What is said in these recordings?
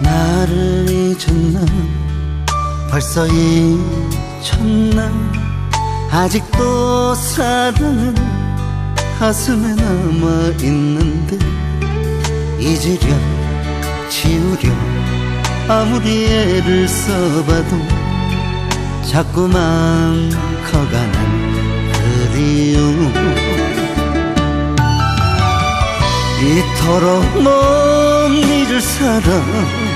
나를 잊었나? 벌써 잊혔나? 아직도 사랑은 가슴에 남아있는데 잊으려 지우려 아무리 애를 써봐도 자꾸만 커가는 그리움 이토록 못 잊을 사람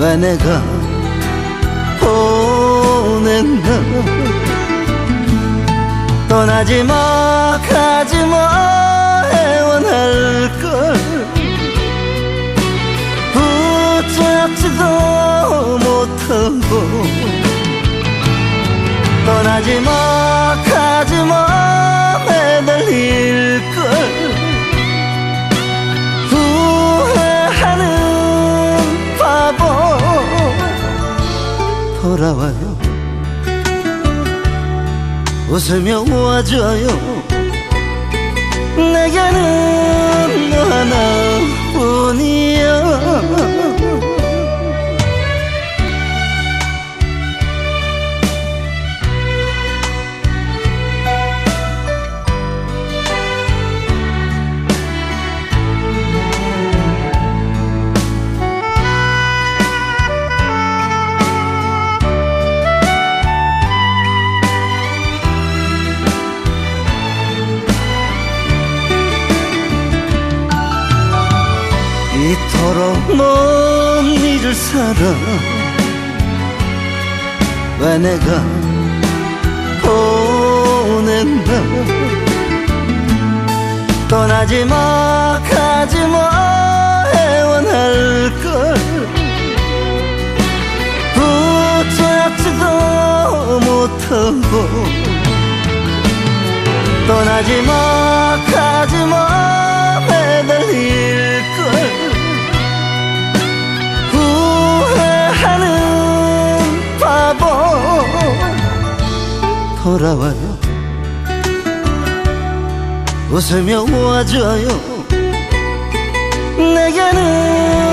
왜 내가 보냈나 떠나지 마 가지 마 애원할 걸. 붙잡지도 못하고. 떠나지 마 가지 마 매달릴 돌아와요. 웃으며 와줘요. 내게는 이토록 못 잊을 사람 왜 내가 보냈나? 떠나지 마 가지 마 애원할 걸. 붙잡지도 못하고 떠나지 마 돌아와요. 웃으며 와줘요. 내게는